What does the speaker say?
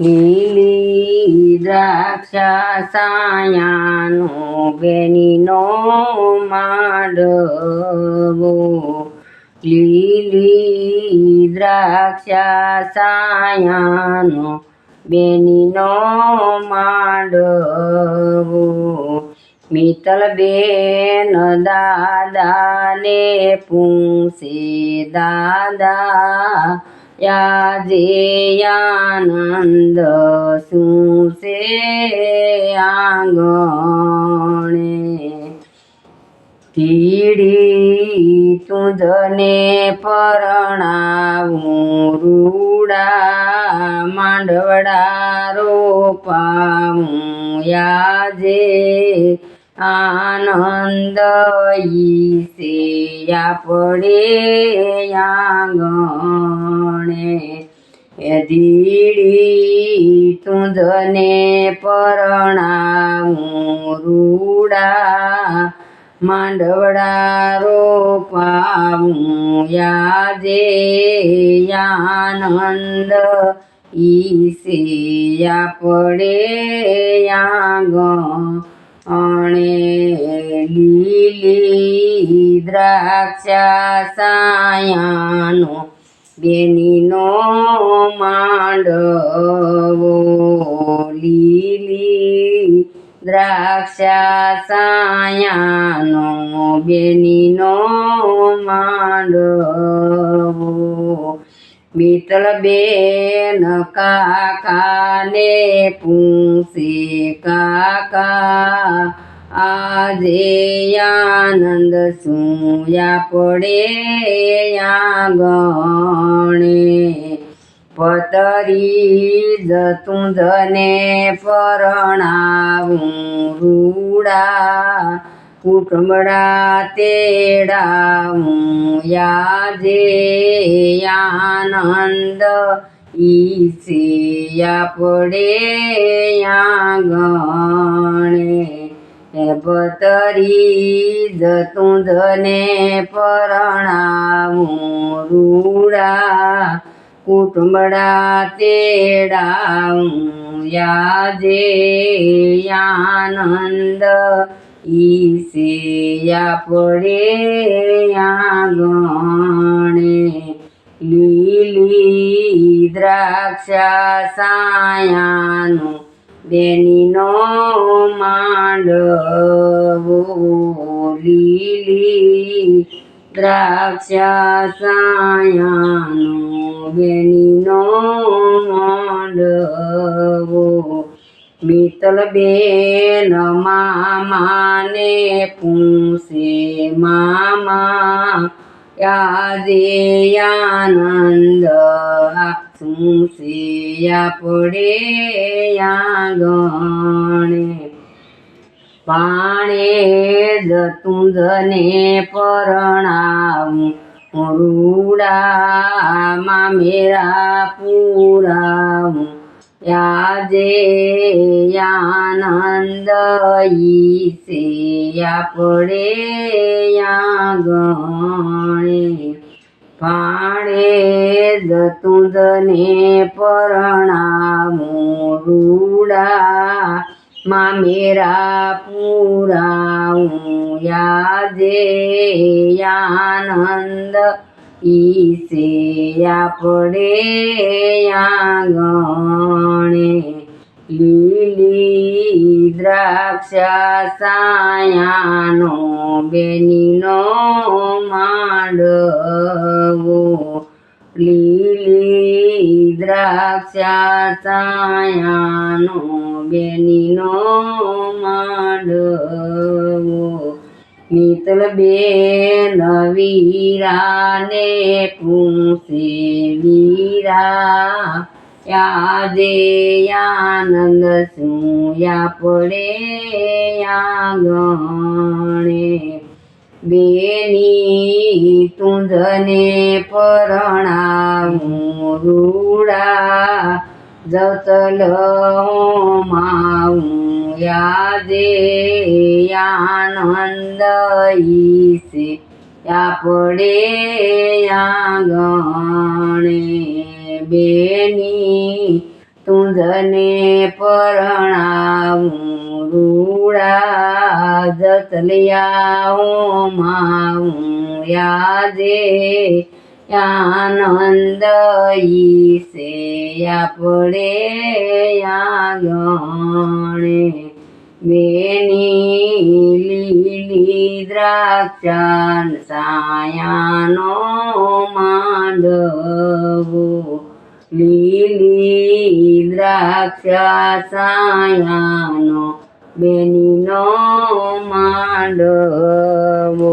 લીલી દ્રાક્ષા સાયાનો બેનીનો માંડવો. લીલી દ્રાક્ષા સાયાનો બેનીનો માંડવો. મિત્તલ બેન દાદાને પૂછે, દાદા યાજે આનંદ શું છે આંગણે. તીડી તુંજને પરણાવું રૂડા માંડવડા રોપાવું યાજે આનંદ ઈસે પડે આંગણે. એ ધીડી તુંજને પરણાવું રૂડા માંડવડા રોપાવું યાજે. આનંદ ઈસે આપણે આંગણે. લીલી દ્રાક્ષા સાયાનો બેનીનો માંડવો. લીલી દ્રાક્ષા સાયાનો બેનીનો માંડવો. મિત્ર બેન કાકાને પૂછે કાકા આજે આનંદ સુયા પડે ગણે પતરી જતું ધને પરણાવું રૂડા કુટુંબડા તેડાવું યાજે આનંદ. ઈસે પડે ગણે હે પતરી જતું ધને પરણાવું રૂડા. કુટુંબડા તેડાવું યાદે આનંદ. ઈસે આપણે આંગણે લીલી દ્રાક્ષા સાયાનું બેનીનો માંડવો લીલી દ્રાક્ષા સાયાનું બેનીનો માંડવો. મિત્તલ બેન મામાને પૂછે, મામા યાદે આનંદ શું છે આપણે આંગણે? પાણે જતું જને પરણાવું રૂડામાં મેરા પુરાવું યાજે આનંદ ઈસે આપણે ગણે પાણે જતું જને પરણાવું રૂડા માં મેરા પુરાવું યાજે આનંદ ઈસે આપણે આંગણે લીલી દ્રાક્ષ સાયાનો બેનીનો માંડવો. લીલી દ્રાક્ષ સાયાનો બેનીનો માંડવો. મિત્ર બેન વીરાને પૂસે વીરા. યાદે આનંદ સુયા પડે આંગણે. બેની તુંધને પરણાવું રૂડા. જતલ માવું યાદે આનંદ ઈસે આપણે આંગણે બેની તુંજને પરણાવું રૂડા જતલિયા માવું યાદે આનંદ ઈસે આપણે આગણે બેની લીલી દ્રાક્ષાન સાયાનો માંડવો લીલી દ્રાક્ષા સાયાનો બેનીનો માંડવો